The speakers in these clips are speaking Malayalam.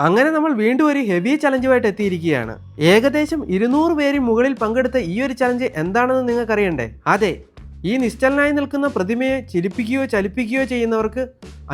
അങ്ങനെ നമ്മൾ വീണ്ടും ഒരു ഹെവി ചലഞ്ചുമായിട്ട് എത്തിയിരിക്കുകയാണ്. ഏകദേശം ഇരുന്നൂറ് പേര് മുകളിൽ പങ്കെടുത്ത ഈ ഒരു ചലഞ്ച് എന്താണെന്ന് നിങ്ങൾക്കറിയണ്ടേ? അതെ ഈ നിശ്ചലനായി നിൽക്കുന്ന പ്രതിമയെ ചിരിപ്പിക്കുകയോ ചലിപ്പിക്കുകയോ ചെയ്യുന്നവർക്ക്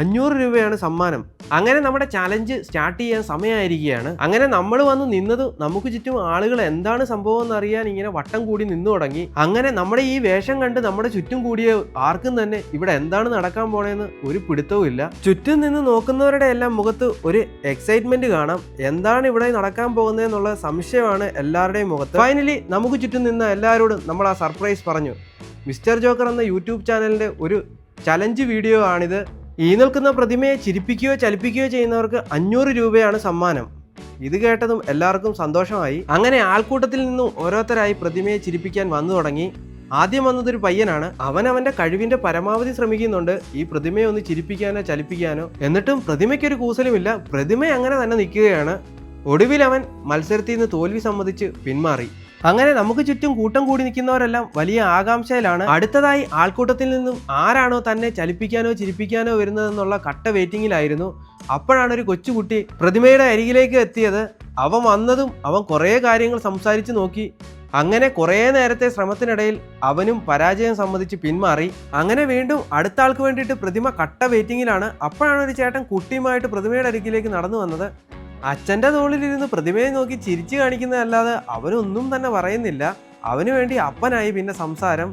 അഞ്ഞൂറ് രൂപയാണ് സമ്മാനം. അങ്ങനെ നമ്മുടെ ചലഞ്ച് സ്റ്റാർട്ട് ചെയ്യാൻ സമയമായിരിക്കുകയാണ്. അങ്ങനെ നമ്മൾ വന്ന് നിന്നത് നമുക്ക് ചുറ്റും ആളുകൾ എന്താണ് സംഭവം എന്ന് അറിയാൻ ഇങ്ങനെ വട്ടം കൂടി നിന്നു തുടങ്ങി. അങ്ങനെ നമ്മുടെ ഈ വേഷം കണ്ട് നമ്മുടെ ചുറ്റും കൂടിയ ആർക്കും തന്നെ ഇവിടെ എന്താണ് നടക്കാൻ പോണേന്ന് ഒരു പിടുത്തവും ഇല്ല. ചുറ്റും നിന്ന് നോക്കുന്നവരുടെ എല്ലാം മുഖത്ത് ഒരു എക്സൈറ്റ്മെന്റ് കാണാം. എന്താണ് ഇവിടെ നടക്കാൻ പോകുന്നതെന്നുള്ള സംശയമാണ് എല്ലാവരുടെയും മുഖത്ത്. ഫൈനലി നമുക്ക് ചുറ്റും നിന്ന എല്ലാവരോടും നമ്മൾ ആ സർപ്രൈസ് പറഞ്ഞു. മിസ്റ്റർ ജോക്കർ എന്ന യൂട്യൂബ് ചാനലിന്റെ ഒരു ചലഞ്ച് വീഡിയോ ആണിത്. ഈ നിൽക്കുന്ന പ്രതിമയെ ചിരിപ്പിക്കുകയോ ചലിപ്പിക്കുകയോ ചെയ്യുന്നവർക്ക് അഞ്ഞൂറ് രൂപയാണ് സമ്മാനം. ഇത് കേട്ടതും എല്ലാവർക്കും സന്തോഷമായി. അങ്ങനെ ആൾക്കൂട്ടത്തിൽ നിന്നും ഓരോരുത്തരായി പ്രതിമയെ ചിരിപ്പിക്കാൻ വന്നു തുടങ്ങി. ആദ്യം വന്നതൊരു പയ്യനാണ്. അവൻ അവന്റെ കഴിവിന്റെ പരമാവധി ശ്രമിക്കുന്നുണ്ട്. ഈ പ്രതിമയെ ഒന്ന് ചിരിപ്പിക്കാനോ ചലിപ്പിക്കാനോ. എന്നിട്ടും പ്രതിമയ്ക്കൊരു കൂസലുമില്ല. പ്രതിമ അങ്ങനെ തന്നെ നിൽക്കുകയാണ്. ഒടുവിൽ അവൻ മത്സരത്തിൽ നിന്ന് തോൽവി സമ്മതിച്ച് പിന്മാറി. അങ്ങനെ നമുക്ക് ചുറ്റും കൂട്ടം കൂടി നിൽക്കുന്നവരെല്ലാം വലിയ ആകാംക്ഷയിലാണ്. അടുത്തതായി ആൾക്കൂട്ടത്തിൽ നിന്നും ആരാണോ തന്നെ ചലിപ്പിക്കാനോ ചിരിപ്പിക്കാനോ വരുന്നതെന്നുള്ള കട്ട വെയിറ്റിങ്ങിലായിരുന്നു അപ്പോഴാണ് ഒരു കൊച്ചുകുട്ടി പ്രതിമയുടെ അരികിലേക്ക് എത്തിയത്. അവൻ വന്നതും അവൻ കുറേ കാര്യങ്ങൾ സംസാരിച്ച് നോക്കി. അങ്ങനെ കുറേ നേരത്തെ ശ്രമത്തിനിടയിൽ അവനും പരാജയം സമ്മതിച്ച് പിന്മാറി. അങ്ങനെ വീണ്ടും അടുത്ത ആൾക്ക് വേണ്ടിയിട്ട് പ്രതിമ കട്ട വെയിറ്റിങ്ങിലാണ് അപ്പോഴാണ് ഒരു ചേട്ടൻ കുട്ടിയുമായിട്ട് പ്രതിമയുടെ അരികിലേക്ക് നടന്നു വന്നത്. അച്ഛന്റെ തോളിലിരുന്ന് പ്രതിമയെ നോക്കി ചിരിച്ചു കാണിക്കുന്നതല്ലാതെ അവനൊന്നും തന്നെ പറയുന്നില്ല. അവന് വേണ്ടി അപ്പനായി പിന്നെ സംസാരം.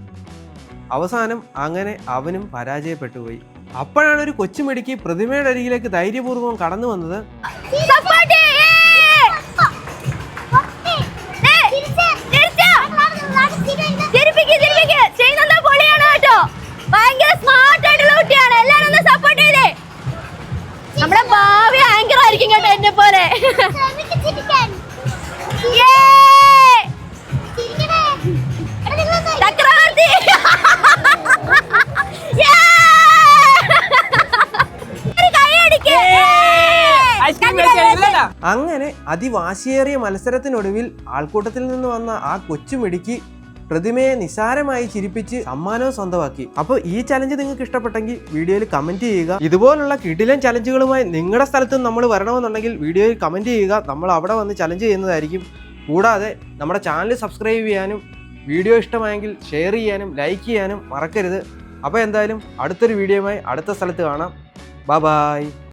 അവസാനം അങ്ങനെ അവനും പരാജയപ്പെട്ടുപോയി. അപ്പോഴാണ് ഒരു കൊച്ചുമിടുക്കി പ്രതിമയുടെ അരികിലേക്ക് ധൈര്യപൂർവം കടന്നു വന്നത്. അങ്ങനെ അതിവാശിയേറിയ മത്സരത്തിനൊടുവിൽ ആൾക്കൂട്ടത്തിൽ നിന്ന് വന്ന ആ കൊച്ചുമിടുക്കി പ്രതിമയെ നിസാരമായി ചിരിപ്പിച്ച് സമ്മാനവും സ്വന്തമാക്കി. അപ്പോൾ ഈ ചലഞ്ച് നിങ്ങൾക്ക് ഇഷ്ടപ്പെട്ടെങ്കിൽ വീഡിയോയിൽ കമന്റ് ചെയ്യുക. ഇതുപോലുള്ള കിടിലൻ ചലഞ്ചുകളുമായി നിങ്ങളുടെ സ്ഥലത്തും നമ്മൾ വരണമെന്നുണ്ടെങ്കിൽ വീഡിയോയിൽ കമന്റ് ചെയ്യുക. നമ്മൾ അവിടെ വന്ന് ചലഞ്ച് ചെയ്യുന്നതായിരിക്കും. കൂടാതെ നമ്മുടെ ചാനൽ സബ്സ്ക്രൈബ് ചെയ്യാനും വീഡിയോ ഇഷ്ടമായെങ്കിൽ ഷെയർ ചെയ്യാനും ലൈക്ക് ചെയ്യാനും മറക്കരുത്. അപ്പോൾ എന്തായാലും അടുത്തൊരു വീഡിയോയുമായി അടുത്ത സ്ഥലത്ത് കാണാം. ബൈ